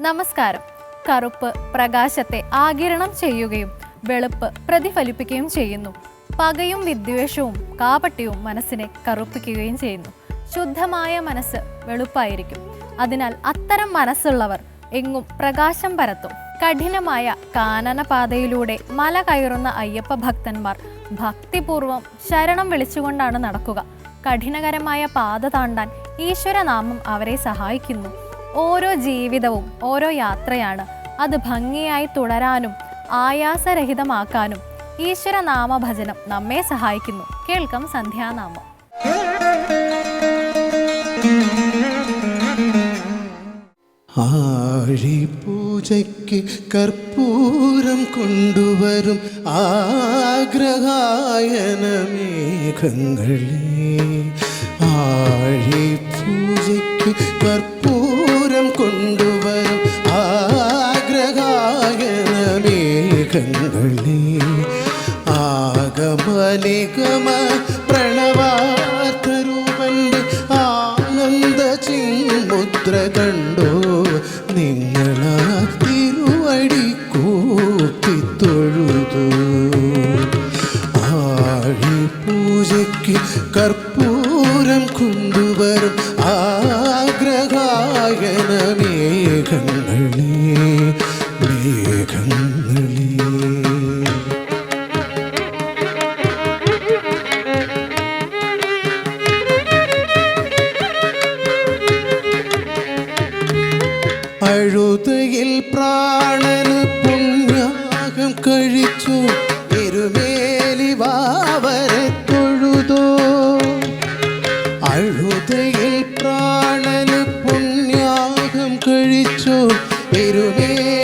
നമസ്കാരം. കറുപ്പ് പ്രകാശത്തെ ആകിരണം ചെയ്യുകയും വെളുപ്പ് പ്രതിഫലിപ്പിക്കുകയും ചെയ്യുന്നു. പകയും വിദ്വേഷവും കാപട്യവും മനസ്സിനെ കറുപ്പിക്കുകയും ചെയ്യുന്നു. ശുദ്ധമായ മനസ്സ് വെളുപ്പായിരിക്കും. അതിനാൽ അത്തരം മനസ്സുള്ളവർ എങ്ങും പ്രകാശം പരത്തും. കഠിനമായ കാനനപാതയിലൂടെ മല കയറുന്ന അയ്യപ്പ ഭക്തന്മാർ ഭക്തിപൂർവം ശരണം വിളിച്ചുകൊണ്ടാണ് നടക്കുക. കഠിനകരമായ പാത താണ്ടാൻ ഈശ്വരനാമം അവരെ സഹായിക്കുന്നു. ഓരോ ജീവിതവും ഓരോ യാത്രയാണ്. അത് ഭംഗിയായി തുടരാനും ആയാസരഹിതമാക്കാനും ഈശ്വരനാമ ഭജനം നമ്മെ സഹായിക്കുന്നു. കേൾക്കാം സന്ധ്യാനാമം. ആഴിപൂജയ്ക്ക് കർപ്പൂരം കൊണ്ടുവരും ആഗ്രഹായന മേഘങ്ങളെ ആഴിപൂജയ്ക്ക് കർപ്പൂരം മേഘങ്ങളെ ആഗമനിഗമ പ്രണവാർത്ഥരൂപന്റെ ആനന്ദ ചിന്മുദ്ര കണ്ടോ. നിങ്ങളാ തിരുവടി കൂപ്പി തൊഴുതു ആഴി പൂജയ്ക്ക് കർപ്പൂരം കൊണ്ടുവരും ആഗ്രഹായന മേഘങ്ങളെ മേഘങ്ങളെ അഴുതയിൽ പ്രാണന് പുണ്യാകം കഴിച്ചു. എരുമേലി വാവരെ തൊഴുതോ. അഴുതയിൽ പ്രാണന് പുണ്യാകം കഴിച്ചു. വാവരെ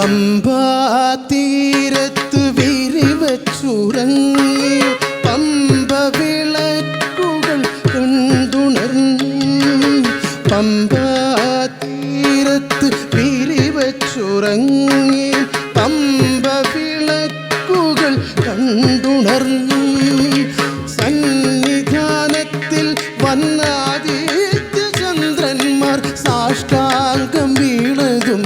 പമ്പാ തീരത്ത് വിരിവച്ചുറങ്ങി പമ്പ വിളക്കുകൾ കണ്ടുണർന്നു. പമ്പാ തീരത്ത് വിരിവച്ചുറങ്ങി പമ്പ വിളക്കുകൾ കണ്ടുണർന്നു. സന്നിധാനത്തിൽ വന്നാദിത്യ ചന്ദ്രന്മാർ സാഷ്ടാംഗം വീണതും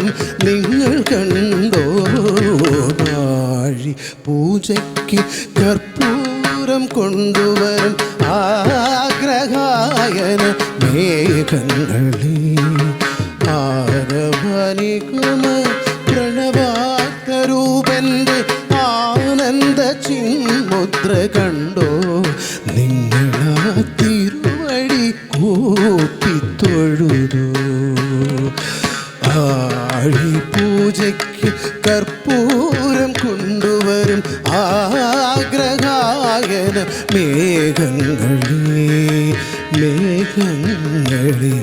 പൂജയ്ക്ക് കർപ്പൂരം കൊണ്ടുവരും ആഗ്രഹായന മേഘങ്ങളെ. ആരവനികുമ പ്രണവാത്തരൂപന്റെ ആനന്ദ ചിന്മുദ്ര കണ്ടോ? നിങ്ങളാ തിരുവഴി കൂപ്പി തൊഴുതോ ആഴി പൂജയ്ക്ക് കർപ്പൂരം കൊണ്ടുവരും ആഗ്രഹായന മേഘങ്ങളേ മേഘങ്ങളെ.